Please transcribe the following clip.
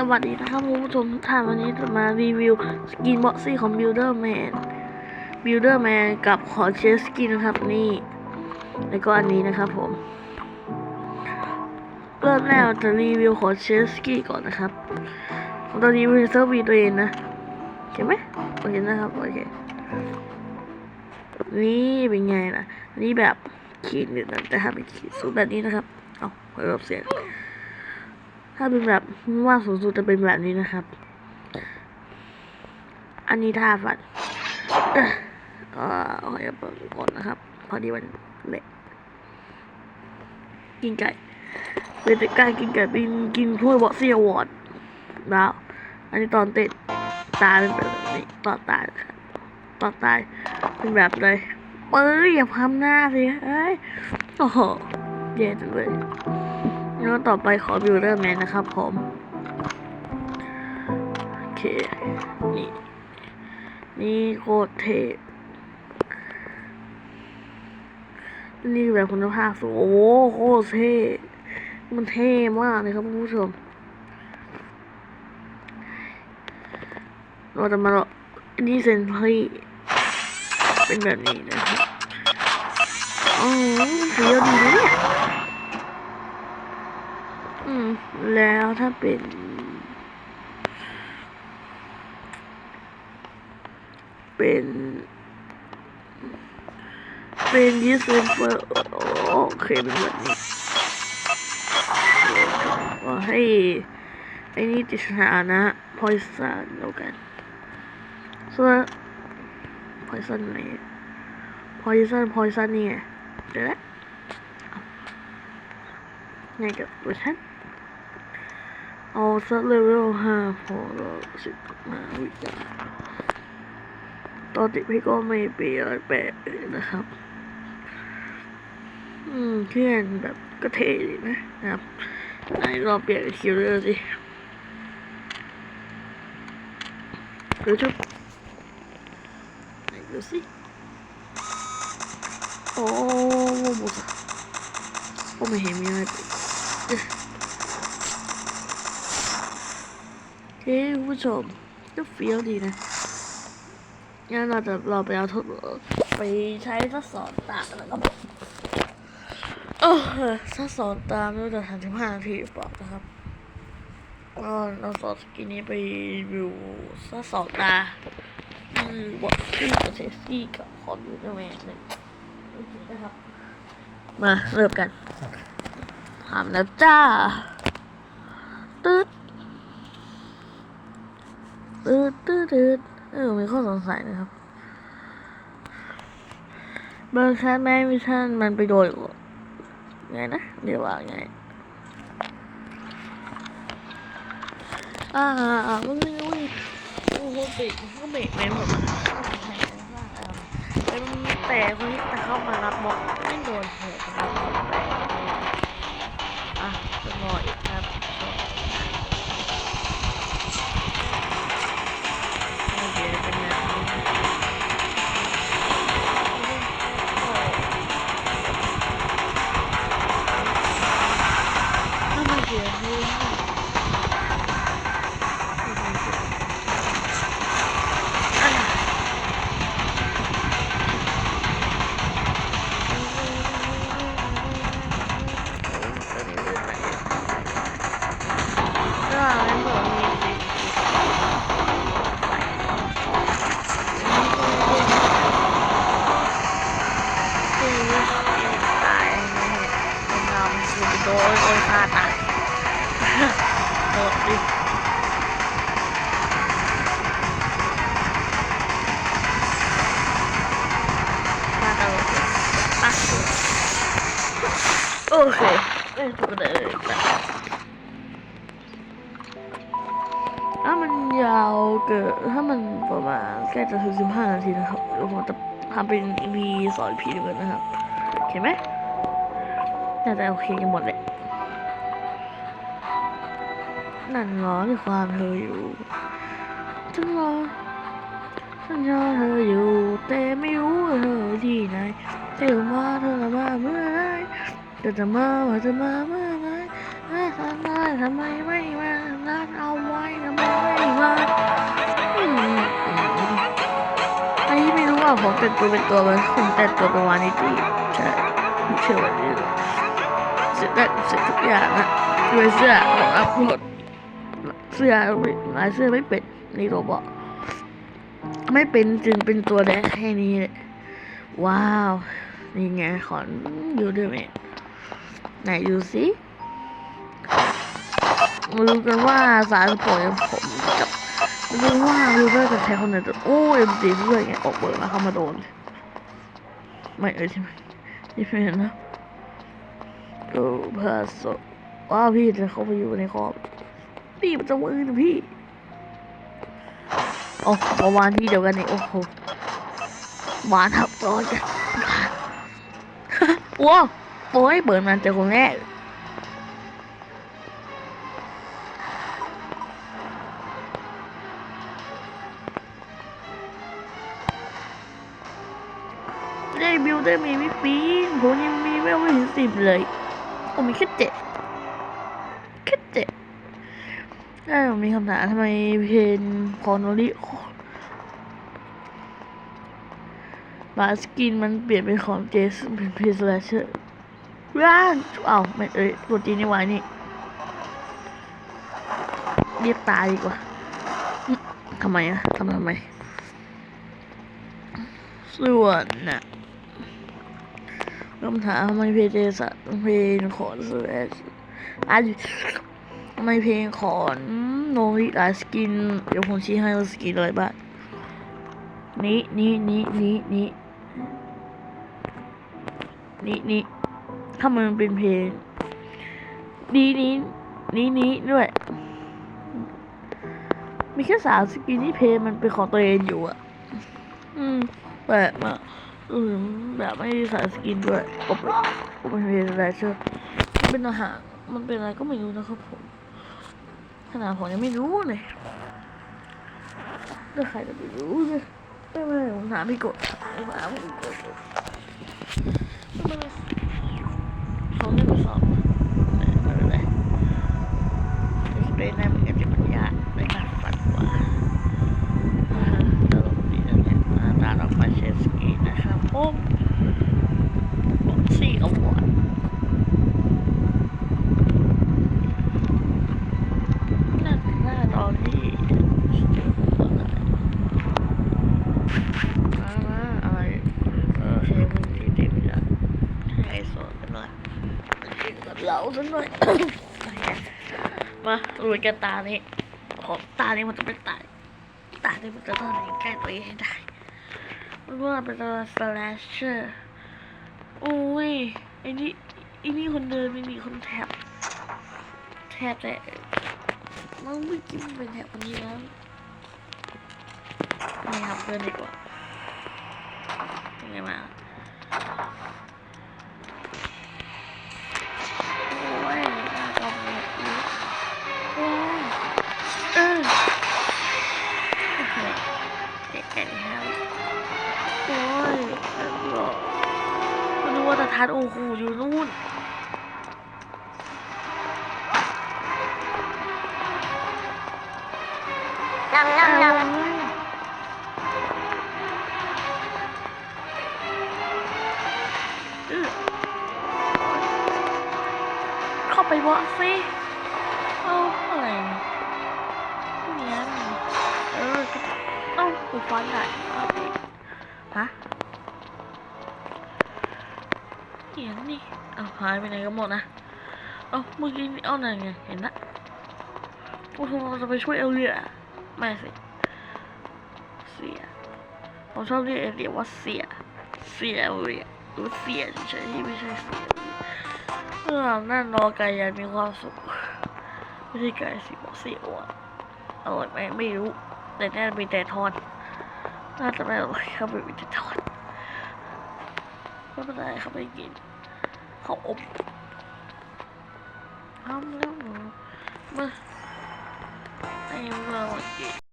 สวัสดีนะครับคุณผู้ชมทุกท่านวันนี้จะมารีวิวสกินบ็อกซี่ของ Builder Man Builder Man กับขอเชสกินนะครับนี่ แล้วก็อันนี้นะครับผมเริ่มแรกจะรีวิวขอเชสกิก่อนนะครับผมจะรีวิวเซอร์วีตัวเองนะโอเคไหมโอเคนะครับโอเคนี่เป็นไงล่ะอันนี้แบบขีดหนึ่งนะแต่ถ้าเป็นขีดสูงแบบนี้นะครับเอาเปิดรับเสียง ถ้าเป็นแบบว่าสูงสุดจะเป็นแบบนี้นะครับ อันนี้ท่าฟันเอ่อเอ่อขออย่าเปิดก่อนนะครับ พอดีมันเละกินไก่เป็นแต่การกินไก่เป็นกินถ้วยบ็อกซี่อวอร์ดแล้วอันนี้ตอนเต้นตาเป็นแบบนี้ตอนตายตอนตายเป็นแบบเลยเอ้ยอย่าพัมหน้าสิเอ้ยโอ้โหแย่จังเลย แล้วต่อไปขอบิวเดอร์แมนนะครับผม โอเค นี่ นี่โคตรเท่นี่แบบคุณภาพสูงโอ้โหโคตรเท่มันเท่มากเลยครับคุณผู้ชม เราจะมาเนี่เซนพลีเป็นแบบนี้นะครับอ๋อสีดียวดีนะเนี่ย อืม แล้วถ้าเป็นเป็น เป็นยิสเซนเฟอร์โอเคเป็นแบบนี้ขอให้ไอ้นี่ติดสถานะพอยซันแล้วกันส่วนพอยซันไหนพอยซันพอยซันนี่ไงเดี๋ยวนะไงกับตัวฉัน เอาสักเลเวลห้าพอเราสิบมาวิจารตอนติดพี่ก็ไม่เปลี่ยนแปลกเลยนะครับ อืมเพื่อนแบบก็เท่ดีนะนะครับไหนลองเปลี่ยนคิวเลอร์สิดูชุบไหนดูสิโอ้โหโอ้ไม่เห็นมีอะไร เปลี่ยนเอ๊ะโอเคคุณผู้ชมก็เฟี้ยวดีนะงั้นเราจะเราไปเอาทดลองไปใช้ทดสอบตามนะครับผมเออถ้าสอนตามเราจะทันสิบห้านาทีหรือเปล่านะครับก็เราสอนสกินนี้ไปวิวถ้าสอนตาคือบอกที่กับเซซี่กับคอมพิวเตอร์แมนเลยโอเคนะครับ มาเริ่มกันถามแล้วจ้าตึ๊ด ตืดตืดเออมีข้อสงสัยนะครับบางครั้งแม่มิชันมันไปโดนไงนะเรียกว่าไงอ่าอ่ามันไม่รู้อีกโอ้โหเบรกมันก็เบรกไม่หมดแต่คนที่จะเข้ามารับบอกไม่โดนเหตุนะครับ เคเอ้ยตัวเดินแบบถ้ามันยาวเกินถ้ามันประมาณใกล้จะถึงสิบห้านาทีนะครับเดี๋ยวผมจะทำเป็น EP สอนพีด้วยนะครับโอเคไหมน่าจะโอเคกันหมดแหละนั่นเหรอที่ความเธออยู่ฉันรอฉันรอเธออยู่ แต่ไม่รู้ว่าเธอที่ไหนเธอมาเธอมาเมื่อไหร จะจะมาจะมาเมื่อไรน่ทำไมทำไมไม่มานัดเอาไว้ทำไมไม่มาไอ้ที่ไม่รู้ว่าผมแต่งตัวเป็นตัวมันผมแต่งตัวเป็นวานิตี้ใช่เชื่อวันนี้เสร็แต่เสร็จทุกอย่างอะด้วยเสื้อของอัพโหลดเสื้อลายเสื้อไม่เป็นนี่เราบอกไม่เป็นจึงเป็นตัวแดงแค่นี้เลยว้าว นี่ไงขอนอยู่ด้วยไหม ไหนดูสิมาดูกันว่าสายสปอร์ตของผมกับมาดูว่าลูเบอร์กับใครคนไหนจะโอ้เอ็มซีด้วยไงออกเบิร์มาเข้ามาโดน ไม่เอ่ยใช่ไหมนี่เป็นนะดูเพอร์โซว้าพี่จะเข้าไปอยู่ในคอมพี่มันจะวืนพี่โอ้ประมาณที่เดียวกันนี่โอ้โหหวานทับตอนกันว้าว โอ้ยเบิร์นมันจอคนแรกได้บิวได้มีไม่ปีนผมยังมีไม่ถึงสิบเลยผมมีแค่เจ็ดแค่เจ็ดได้ผมมีคำถามทำไมเพนคอนโนลิบาสกินมันเปลี่ยนเป็นของเจสเป็นเพสแลชเชอร์ ว้าวอ้าไม่เอ้ยตัวจีนนี่ไว้นี่เรียกตายดีกว่าทำไมอะทำทำไม ส่วนน่ะคำถามทำไมเพลงเจสันเพลงขอนสแลชอะทำไมเพลงขอนโนริลาสกิน เดี๋ยวผมชี้ให้ว่าสกินอะไรบ้างนี้นี้นี้นี้นี้นี้นี้ ถ้ามันเป็นเพลงนี้นี้นี้นี้ด้วย มีแค่สามสกินที่เพลงมันเป็นของตัวเองอยู่อะอืมแปลกมากอืมแบบไม่ได้ใส่สกินด้วยก็เป็นก็เป็นเพลย์ไรเชอร์มันเป็นอาหารมันเป็นอะไรก็ไม่รู้นะครับผม ขนาดผมยังไม่รู้เลยถ้าใครจะไปรู้เนี่ยไม่เป็นไรผมถามพี่กดถามพี่กด ไม่เป็นไรเขาไม่ไปสอบไม่เป็นไรเรียนได้เหมือนกันจะมันยากในการฝันกว่า ตลกดีนะเนี่ยหน้าตาเราไปเชสกีนะครับผมบอกซี่เอาวอร์ดน่าหน้าตอนที่อะไรมาอะไรเออเชฟมึงที่เด็กจะให้สอนกันหน่อยกินกับเราซะหน่อย มาลุยกันตานี้ของตานี้มันจะเป็นตาตาที่มันจะต้องไหนแก้ตัวเองให้ได้มันว่าเป็นตัวสแลชเชอร์โอ้ยไอ้นี่ไอ้นี่คนเดินไม่มีคนแท็บแท็บแต่มันไม่กินเป็นแท็บคนนี้แล้วไม่ทำเพื่อนดีกว่าเป็นไงมา เด็กแก่นแล้วโอ้ยแล้วก็ไม่รู้ว่าจะทันโอ้โหอยู่นู่นนำนำนเอาเว้ยอื้อเข้าไปวะสิ เอ้าหูฟังได้เอาดิฮะเขียนนี่เอาหายไปไหนกันหมดนะเอาเมื่อกี้นี่เอาไหนไงเห็นนะโอ้โหเราจะไปช่วยเอลเลียไม่สิเสียผมชอบเรียกเอลเลียว่าเสียเสียเอลเลียหรือเสียเฉยๆที่ไม่ใช่เสียเออนั่นรอไก่ยันมีความสุขไม่ใช่ไก่สิบอกเสียว่ะอร่อยไหมไม่รู้แต่น่าจะมีแต่ทอด น่าจะไม่อร่อยเขาไม่มีแต่ทอดไม่เป็นไรเขาไม่กินเขาอมทำแล้วเหรอมาให้เรากิน